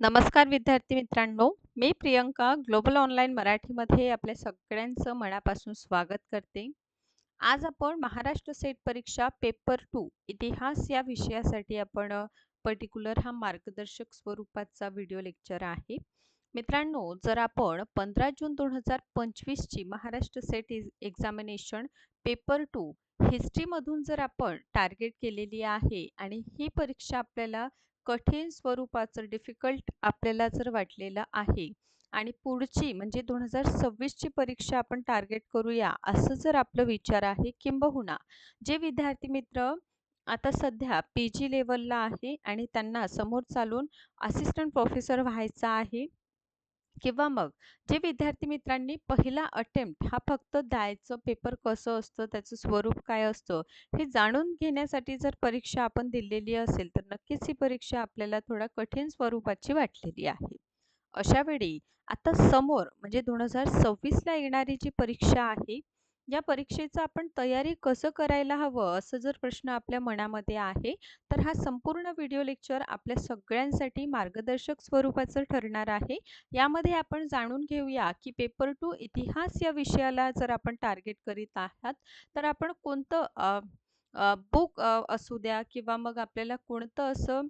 नमस्कार विद्यार्थी मित्रांनो मी प्रियंका ग्लोबल ऑनलाईन मराठीमध्ये आपल्या सगळ्यांचं मनापासून स्वागत करते. आज आपण महाराष्ट्र सेट परीक्षा पेपर टू इतिहास या विषयासाठी आपण पर्टिक्युलर हा मार्गदर्शक स्वरूपाचा व्हिडिओ लेक्चर आहे. मित्रांनो जर आपण पंधरा जून दोन हजार पंचवीसची Maharashtra SET examination paper two हिस्ट्रीमधून जर आपण टार्गेट केलेली आहे आणि ही परीक्षा आपल्याला कठीण स्वरूपाचं डिफिकल्ट आपल्याला जर वाटलेलं आहे आणि पुढची म्हणजे दोन हजार सव्वीसची परीक्षा आपण टार्गेट करूया असं जर आपलं विचार आहे किंबहुना जे विद्यार्थी मित्र आता सध्या पी जी लेवलला आहे आणि त्यांना समोर चालून असिस्टंट प्रोफेसर व्हायचा आहे किंवा मग जे विद्यार्थी मित्रांनी पहिला अटेम्प्ट हा फक्त द्यायचं पेपर कसं असतं त्याचं स्वरूप काय असतं हे जाणून घेण्यासाठी जर परीक्षा आपण दिलेली असेल तर नक्कीच ही परीक्षा आपल्याला थोडा कठीण स्वरूपाची वाटलेली आहे. अशावेळी आता समोर म्हणजे दोन हजार सव्वीसला येणारी जी परीक्षा आहे या परीक्षेचं आपण तयारी कसं करायला हवं असं जर प्रश्न आपल्या मनामध्ये आहे तर हा संपूर्ण व्हिडिओ लेक्चर आपल्या सगळ्यांसाठी मार्गदर्शक स्वरूपाचं ठरणार आहे. यामध्ये आपण जाणून घेऊया की पेपर टू इतिहास या विषयाला जर आपण टार्गेट करीत आहात तर आपण कोणतं बुक असू द्या किंवा मग आपल्याला कोणतं असं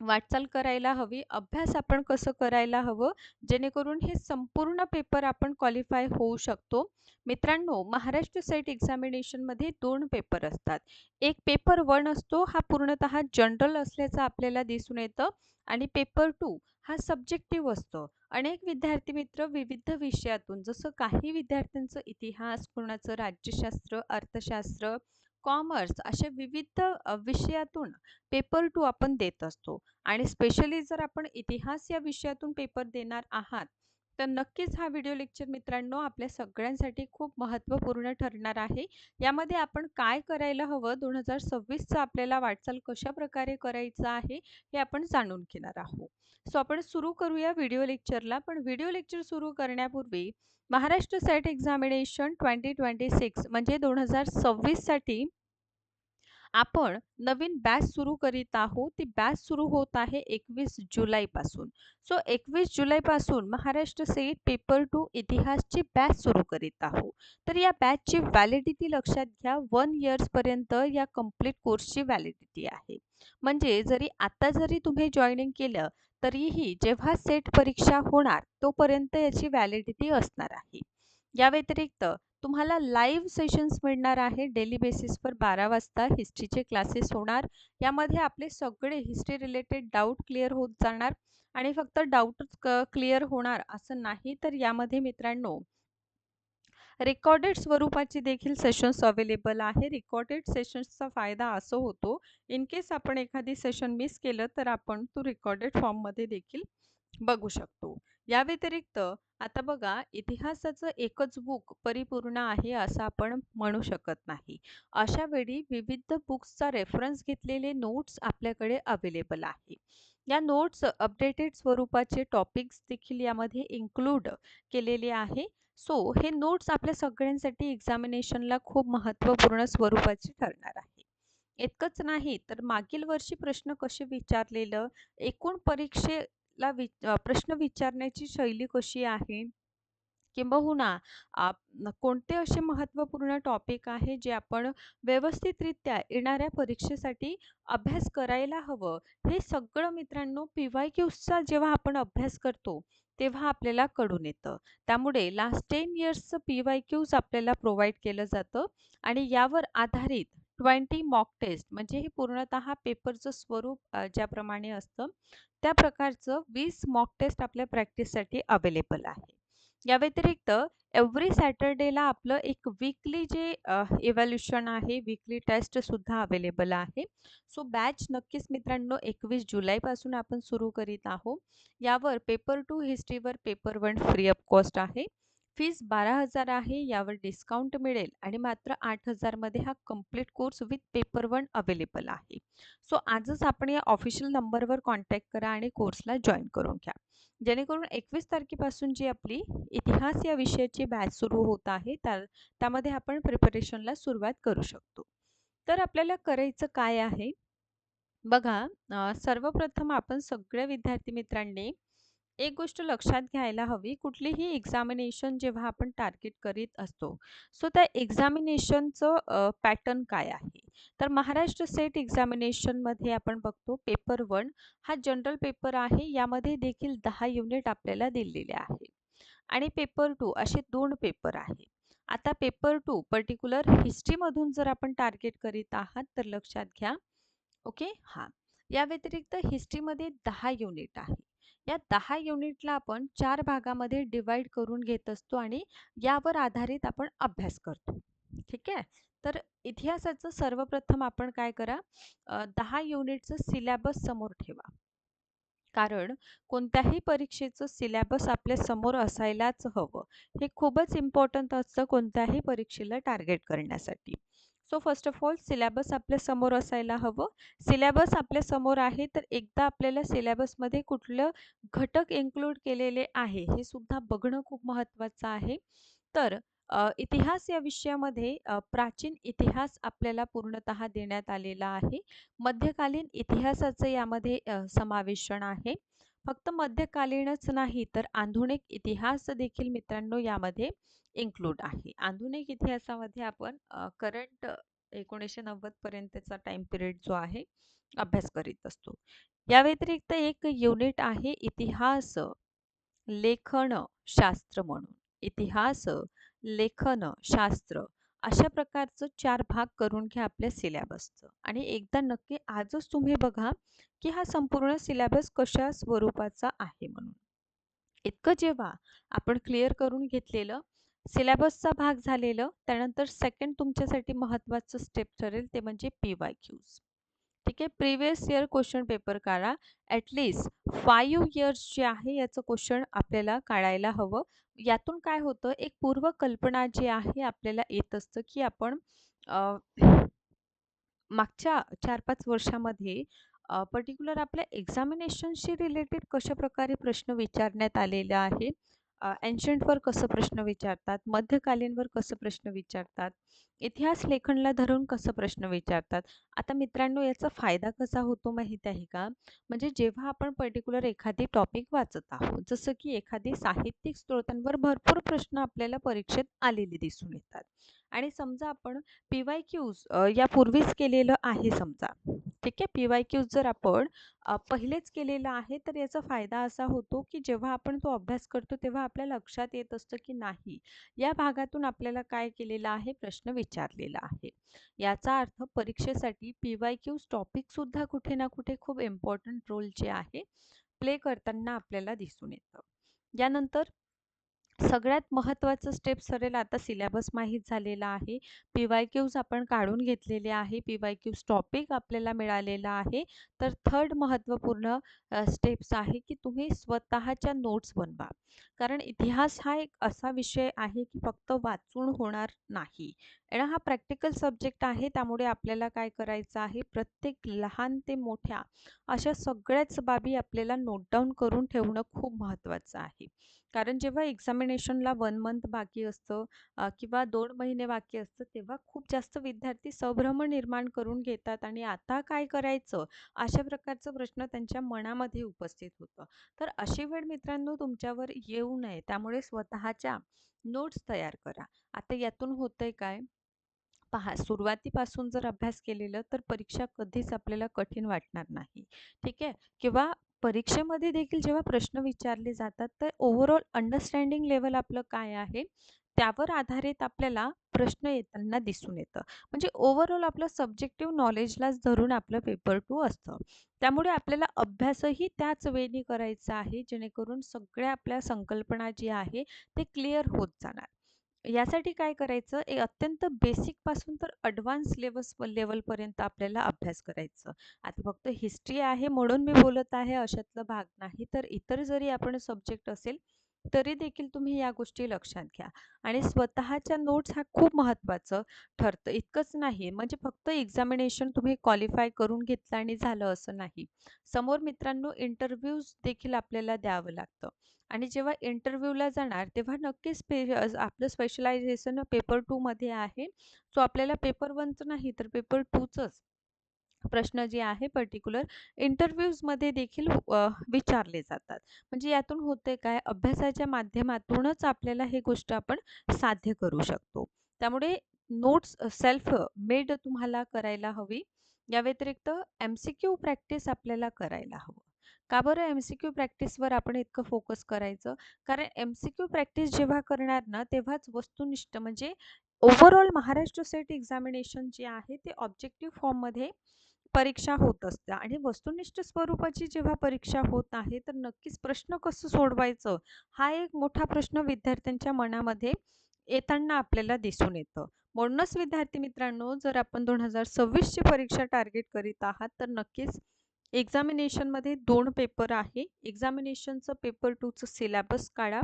वाटचाल करायला हवी अभ्यास आपण कसं करायला हवं जेणेकरून हे संपूर्ण पेपर आपण क्वालिफाय होऊ शकतो. मित्रांनो महाराष्ट्र सेट एक्झामिनेशनमध्ये दोन पेपर असतात. एक पेपर वन असतो हा पूर्णतः जनरल असल्याचं आपल्याला दिसून येतं आणि पेपर टू हा सब्जेक्टिव्ह असतो. अनेक विद्यार्थी मित्र विविध विषयातून जसं काही विद्यार्थ्यांचं इतिहास कोणाचं राज्यशास्त्र अर्थशास्त्र कॉमर्स अशा विविध विषयातून पेपर टू आपण देत असतो. आणि स्पेशली जर आपण इतिहास या विषयातून पेपर देणार आहात तर नक्कीच हा व्हिडिओ लेक्चर मित्रांनो आपल्या सगळ्यांसाठी खूप महत्त्वपूर्ण ठरणार आहे. यामध्ये आपण काय करायला हवं? दोन हजार सव्वीसचं आपल्याला वाटचाल कशा प्रकारे करायचं आहे? हे आपण जाणून घेणार आहोत. सो आपण सुरू करूया व्हिडिओ लेक्चरला. पण व्हिडिओ लेक्चर सुरू करण्यापूर्वी Maharashtra SET examination twenty twenty six म्हणजे दोन हजार सव्वीससाठी आपण नवीन बॅच सुरू करीत आहोत. ती बॅच सुरू होत आहे एकवीस जुलैपासून. सो एकवीस जुलैपासून महाराष्ट्र सेट पेपर टू इतिहासची बॅच सुरू करीत आहोत. तर या बॅचची व्हॅलिडिटी लक्षात घ्या. वन इयर्सपर्यंत या कंप्लीट कोर्सची व्हॅलिडिटी आहे. म्हणजे जरी आता जरी तुम्ही जॉईनिंग केलं तरीही जेव्हा सेट परीक्षा होणार तोपर्यंत याची व्हॅलिडिटी असणार आहे. या व्यतिरिक्त तुम्हाला लाईव्ह सेशन्स मिळणार आहे. डेली बेसिसवर बारा वाजता हिस्ट्रीचे क्लासेस होणार. यामध्ये आपले सगळे हिस्ट्री रिलेटेड डाऊट क्लिअर होत जाणार. आणि फक्त डाऊटच क्लिअर होणार असं नाही तर यामध्ये मित्रांनो रेकॉर्डेड स्वरूपाची देखील सेशन्स अवेलेबल आहे. रेकॉर्डेड सेशन्सचा फायदा असं होतो. इन केस आपण एखादी सेशन मिस केलं तर आपण तो रेकॉर्डेड फॉर्ममध्ये देखील बघू शकतो. या व्यतिरिक्त आता बघा इतिहासाचं एकच बुक परिपूर्ण आहे असं आपण म्हणू शकत नाही. अशा वेळी विविध बुक्सचा रेफरन्स घेतलेले नोट्स आपल्याकडे अवेलेबल आहे. या नोट्स अपडेटेड स्वरूपाचे टॉपिक्स देखील यामध्ये इन्क्लूड केलेले आहे. सो हे नोट्स आपल्या सगळ्यांसाठी एक्झामिनेशनला खूप महत्त्वपूर्ण स्वरूपाचे ठरणार आहे. इतकंच नाही तर मागील वर्षी प्रश्न कसे विचारलेलं एकूण परीक्षे ला वि प्रश्न विचारण्याची शैली कशी आहे? किंबहुना हो कोणते असे महत्त्वपूर्ण टॉपिक आहे जे आपण व्यवस्थितरित्या येणाऱ्या परीक्षेसाठी अभ्यास करायला हवं? हे सगळं मित्रांनो पी वाय क्यूजचा जेव्हा आपण अभ्यास करतो तेव्हा आपल्याला कळून येतं. त्यामुळे लास्ट टेन इयर्सचं पी वाय क्यूज आपल्याला प्रोव्हाइड केलं जातं आणि यावर आधारित ट्वेंटी मॉक टेस्ट म्हणजे हे पूर्णतः पेपरचं स्वरूप ज्याप्रमाणे असतं त्या प्रकारचं वीस मॉक टेस्ट आपल्या प्रॅक्टिससाठी अवेलेबल आहे. या व्यतिरिक्त एव्हरी सॅटरडेला आपलं एक वीकली जे इव्हॅल्युशन आहे वीकली टेस्ट सुद्धा अवेलेबल आहे. सो बॅच नक्कीच मित्रांनो एकवीस जुलैपासून आपण सुरू करीत आहोत. यावर paper two हिस्ट्रीवर paper one free of cost आहे. फीस बारा हजार आहे यावर डिस्काउंट मिळेल आणि मात्र आठ हजारमध्ये हा complete course with paper one available आहे. सो आजच आपण या ऑफिशियल नंबरवर कॉन्टॅक्ट करा आणि कोर्सला जॉईन करून घ्या. जेणेकरून एकवीस तारखेपासून जी आपली इतिहास या विषयाची बॅच सुरू होत आहे त्या त्यामध्ये आपण प्रिपरेशनला सुरुवात करू शकतो. तर आपल्याला करायचं काय आहे? बघा सर्वप्रथम आपण सगळ्या विद्यार्थी मित्रांनी एक गोष्ट लक्षात घ्यायला हवी, कुठलीही एक्झामिनेशन जेव्हा आपण टार्गेट करीत असतो, सो त्या एक्झामिनेशनचं पॅटर्न काय आहे? तर महाराष्ट्र सेट एक्झामिनेशनमध्ये आपण बघतो पेपर वन हा जनरल पेपर आहे. यामध्ये देखील दहा युनिट आपल्याला दिलेले आहे आणि पेपर टू असे दोन पेपर आहेत. आता पेपर टू पर्टिक्युलर हिस्ट्रीमधून जर आपण टार्गेट करीत आहात, तर लक्षात घ्या ओके. हां. या व्यतिरिक्त हिस्ट्रीमध्ये दहा युनिट आहे. या दहा युनिटला आपण चार भागामध्ये डिवाइड करून घेत असतो आणि यावर आधारित आपण अभ्यास करतो. ठीक आहे. तर इतिहासाचं सर्वप्रथम आपण काय करा दहा युनिटचं सिलॅबस समोर ठेवा. कारण कोणत्याही परीक्षेचं सिलॅबस आपल्यासमोर असायलाच हवं. हे खूपच इम्पॉर्टंट असतं कोणत्याही परीक्षेला टार्गेट करण्यासाठी. So first of all syllabus आपल्यासमोर असायला हवं. सिलॅबस आपल्यासमोर आहे, तर एकदा आपल्याला सिलॅबसमध्ये कुठलं घटक इन्क्लूड केलेले आहे, हे सुद्धा बघणं खूप महत्त्वाचं आहे. तर इतिहास या विषयामध्ये प्राचीन इतिहास आपल्याला पूर्णतः देण्यात आलेला आहे. मध्यकालीन इतिहासाचं यामध्ये अ, समावेशन आहे. फक्त मध्यकालीनच नाही, तर आधुनिक इतिहास देखील मित्रांनो यामध्ये इन्क्लूड आहे. आधुनिक इतिहासामध्ये आपण करंट करंट 1990 पर्यंतचा टाईम पिरियड जो आहे, अभ्यास करीत असतो. या व्यतिरिक्त एक युनिट आहे इतिहास, लेखन, शास्त्र म्हणून. इतिहास, लेखन, शास्त्र अशा प्रकारचं चार भाग करून घ्या आपल्या सिलॅबसचं आणि एकदा नक्की आजच तुम्ही बघा, की हा संपूर्ण सिलॅबस कशा स्वरूपाचा आहे म्हणून. इतकं जेव्हा आपण क्लिअर करून घेतलेलं, सिलॅबसचा भाग झालेलं, त्यानंतर सेकंड तुमच्यासाठी महत्त्वाचं स्टेप ठरेल ते म्हणजे पी-वाय-क्यूज. ठीक आहे. प्रिव्हियस इयर क्वेश्चन पेपर काढा. ॲट लीस्ट 5 इयर्स जे आहे याचं क्वेश्चन आपल्याला काढायला हवं. यातून काय होतं, एक पूर्वकल्पना जी आहे आपल्याला येत असतं, की आपण मागच्या 4-5 वर्षामध्ये पर्टिक्युलर आपल्या एक्झामिनेशनशी रिलेटेड कशाप्रकारे प्रश्न विचारण्यात आलेला आहे. एन्शंटवर कसं प्रश्न विचारतात, मध्यकालीनवर कसं प्रश्न विचारतात, इतिहास लेखनला धरून कसं प्रश्न विचारतात. आता मित्रांनो याचा फायदा कसा होतो माहीत आहे का? म्हणजे जेव्हा आपण पर्टिक्युलर एखादी टॉपिक वाचत आहोत, जसं की एखादी साहित्यिक स्त्रोतांवर भरपूर प्रश्न आपल्याला परीक्षेत आलेले दिसून येतात आणि समजा आपण पी-वाय-क्यूज यापूर्वीच केलेलं आहे समजा. ठीक आहे. पी-वाय-क्यूज जर आपण पहिलेच केलेलं आहे, तर याचा फायदा असा होतो, की जेव्हा आपण तो अभ्यास करतो, तेव्हा आपल्या लक्षात येत असतं, की नाही या भागातून आपल्याला काय केलेला आहे, प्रश्न विचारलेला आहे. याचा अर्थ परीक्षेसाठी पी-वाय-क्यूज टॉपिकसुद्धा कुठे ना कुठे खूप इम्पॉर्टंट रोल जे आहे, प्ले करताना आपल्याला दिसून येतं. यानंतर सगळ्यात महत्त्वाचं स्टेप सरेल आता सिलॅबस माहीत झालेला आहे. पी-वाय-क्यूज आपण काढून घेतलेले आहे. पी-वाय-क्यूज टॉपिक आपल्याला मिळालेला आहे. तर थर्ड महत्त्वपूर्ण स्टेप्स आहे, की तुम्ही स्वतःच्या नोट्स बनवा. कारण इतिहास हा एक असा विषय आहे, की फक्त वाचून होणार नाही. आणि हा प्रॅक्टिकल सब्जेक्ट आहे, त्यामुळे आपल्याला काय करायचं आहे, प्रत्येक लहान ते मोठ्या अशा सगळ्याच बाबी आपल्याला नोट डाऊन करून ठेवणं खूप महत्त्वाचं आहे. कारण जेव्हा एक्झामिनेशनला वन मंथ बाकी असतं किंवा दोन महिने बाकी असतं, तेव्हा खूप जास्त विद्यार्थी संभ्रम निर्माण करून घेतात आणि आता काय करायचं? अशा प्रकारचा प्रश्न त्यांच्या मनामध्ये उपस्थित होतं. तर अशी वेळ मित्रांनो तुमच्यावर येऊ नये, त्यामुळे स्वतःच्या नोट्स तयार करा. आता यातून होतंय काय? पहा, सुरुवातीपासून जर अभ्यास केलेलं, तर परीक्षा कधीच आपल्याला कठीण वाटणार नाही. ठीक आहे? किंवा परीक्षेमध्ये देखील जेव्हा प्रश्न विचारले जातात, तर ओव्हरऑल अंडरस्टँडिंग लेवल आपलं काय आहे, त्यावर आधारित आपल्याला प्रश्न येताना दिसून येतं. म्हणजे ओव्हरऑल आपलं सब्जेक्टिव्ह नॉलेजलाच धरून आपलं पेपर टू असतं. त्यामुळे आपल्याला अभ्यासही त्याच वेळी करायचा आहे, जेणेकरून सगळ्या आपल्या संकल्पना जी आहे, ते क्लिअर होत जाणार. यासाठी काय करायचं, एक अत्यंत बेसिकपासून तर ॲडव्हान्स लेवल्स लेवलपर्यंत आपल्याला अभ्यास करायचं. आता फक्त हिस्ट्री आहे म्हणून मी बोलत आहे अशातला भाग नाही. तर इतर जरी आपण सब्जेक्ट असेल, तरी देखील तुम्ही या गोष्टी लक्षात घ्या आणि स्वतःच्या नोट्स हा खूप महत्त्वाचं ठरतं. इतकंच नाही म्हणजे फक्त एक्झामिनेशन तुम्ही क्वालिफाय करून घेतलं आणि झालं असं नाही. समोर मित्रांनो इंटरव्ह्यूज देखील आपल्याला द्यावं लागतं आणि जेव्हा इंटरव्ह्यूला जाणार तेव्हा नक्कीच पे आपलं स्पेशलायझेशन पेपर 2 मध्ये आहे. सो आपल्याला पेपर वनचं नाही तर पेपर टूचंच प्रश्न जे आहे पर्टिक्युलर इंटरव्ह्यूजमध्ये देखील विचारले जातात. म्हणजे यातून होते काय अभ्यासाच्या माध्यमातूनच आपल्याला हे गोष्ट आपण साध्य करू शकतो. त्यामुळे नोट्स सेल्फ मेड तुम्हाला करायला हवी. या व्यतिरिक्त एम-सी-क्यू प्रॅक्टिस आपल्याला करायला हवं. का बरं एम-सी-क्यू प्रॅक्टिसवर आपण इतकं फोकस करायचं? कारण एम-सी-क्यू प्रॅक्टिस जेव्हा करणार ना, तेव्हाच वस्तुनिष्ठ म्हणजे ओव्हरऑल महाराष्ट्र सेट एक्झामिनेशन जे आहे ते ऑब्जेक्टिव्ह फॉर्ममध्ये परीक्षा होत असते आणि वस्तुनिष्ठ स्वरूपाची जेव्हा परीक्षा होत आहे, तर नक्कीच प्रश्न कसं सोडवायचं हा एक मोठा प्रश्न विद्यार्थ्यांच्या मनामध्ये येताना आपल्याला दिसून येतं. म्हणूनच विद्यार्थी मित्रांनो, जर आपण दोन हजार सव्वीसची परीक्षा टार्गेट करीत आहात, तर नक्कीच एक्झामिनेशनमध्ये दोन पेपर आहे. एक्झामिनेशनचं पेपर टूचं सिलॅबस काढा.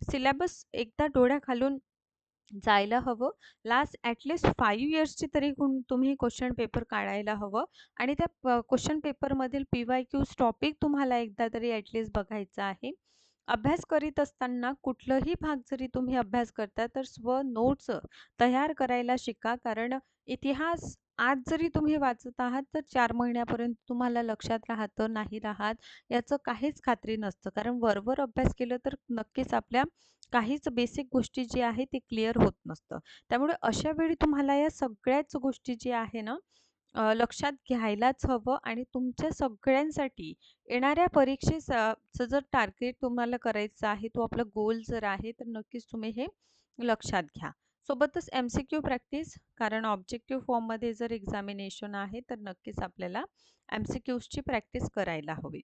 सिलॅबस एकदा डोळ्या घालून जायला हवं. लास्ट ॲटलीस्ट फाईव्ह इयर्सची तरी कोण तुम्ही क्वेश्चन पेपर काढायला हवं आणि त्या क्वेश्चन पेपरमधील पी-वाय-क्यूज टॉपिक तुम्हाला एकदा तरी ॲटलीस्ट बघायचा आहे. अभ्यास करीत असताना कुठलंही भाग जरी तुम्ही अभ्यास करता, तर स्व नोट्स तयार करायला शिका. कारण इतिहास आज जरी तुम्ही वाचत आहात, तर चार महिन्यापर्यंत तुम्हाला लक्षात राहतं, नाही राहत, याचं काहीच खात्री नसतं. कारण वरवर अभ्यास केलं तर नक्कीच आपल्या काहीच बेसिक गोष्टी जी आहे ती क्लिअर होत नसतं. त्यामुळे अशा वेळी तुम्हाला या सगळ्याच गोष्टी जी आहे ना लक्षात घ्यायलाच हवं आणि तुमच्या सगळ्यांसाठी येणाऱ्या परीक्षेचा चं जर टार्गेट तुम्हाला करायचं आहे, तो आपला गोल जर आहे, तर नक्कीच तुम्ही हे लक्षात घ्या. सोबतच एम-सी-क्यू प्रॅक्टिस कारण ऑब्जेक्टिव्ह फॉर्ममध्ये जर एक्झामिनेशन आहे, तर नक्कीच आपल्याला एम-सी-क्यूजची प्रॅक्टिस करायला हवी.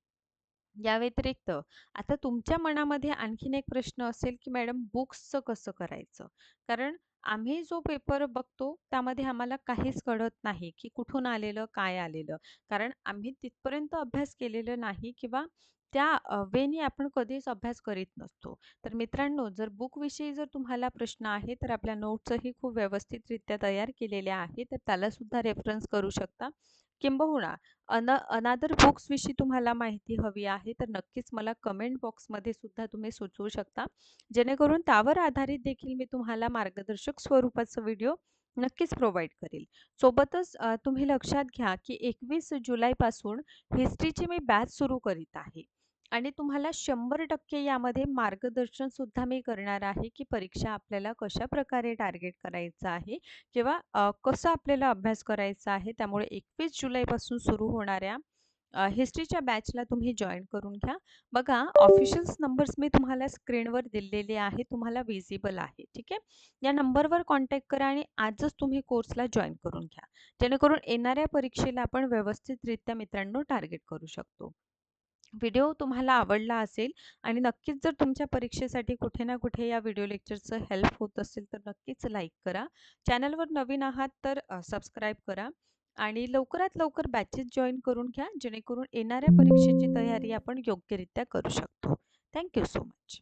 या व्यतिरिक्त आता तुमच्या मनामध्ये आणखीन एक प्रश्न असेल, की मॅडम बुक्सचं कसं करायचं? कारण आम्ही जो पेपर बघतो त्यामध्ये आम्हाला काहीच कळत नाही, की कुठून आलेलं, काय आलेलं. कारण आम्ही तिथपर्यंत अभ्यास केलेलं नाही किंवा त्या वेने वेनी आपण कधीच अभ्यास करीत नसतो. तर मित्रांनो, जर बुकविषयी जर तुम्हाला प्रश्न आहे, तर आपल्या नोट्सही खूप व्यवस्थितरित्या तयार केलेल्या आहे तर त्यालासुद्धा रेफरन्स करू शकता. किंबहुना अन अनादर बुक्सविषयी तुम्हाला माहिती हवी आहे, तर नक्कीच मला कमेंट बॉक्समध्ये सुद्धा तुम्ही सुचवू शकता. जेणेकरून त्यावर आधारित देखील मी तुम्हाला मार्गदर्शक स्वरूपाचा व्हिडिओ नक्कीच प्रोव्हाइड करेल. सोबतच तुम्ही लक्षात घ्या, की 21 जुलैपासून हिस्ट्रीची मी बॅच सुरू करीत आहे आणि तुम्हाला 100% यामध्ये मार्गदर्शनसुद्धा मी करणार आहे, की परीक्षा आपल्याला कशा प्रकारे टार्गेट करायचं आहे किंवा कसं आपल्याला अभ्यास करायचा आहे. त्यामुळे 21 जुलैपासून सुरू होणाऱ्या हिस्ट्रीच्या बॅचला तुम्ही जॉईन करून घ्या. बघा ऑफिशियल्स नंबर्स मी तुम्हाला स्क्रीनवर दिलेले आहे, तुम्हाला विजिबल आहे. ठीक आहे. या नंबरवर कॉन्टॅक्ट करा आणि आजच तुम्ही कोर्सला जॉईन करून घ्या. जेणेकरून येणाऱ्या परीक्षेला आपण व्यवस्थितरित्या मित्रांनो टार्गेट करू शकतो. व्हिडिओ तुम्हाला आवडला असेल आणि नक्कीच जर तुमच्या परीक्षेसाठी कुठे ना कुठे या व्हिडिओ लेक्चरचं हेल्प होत असेल, तर नक्कीच लाईक करा. चॅनलवर नवीन आहात तर सबस्क्राईब करा आणि लवकरात लवकर बॅचेस जॉईन करून घ्या, जेणेकरून येणाऱ्या परीक्षेची तयारी आपण योग्यरित्या करू शकतो. Thank so much.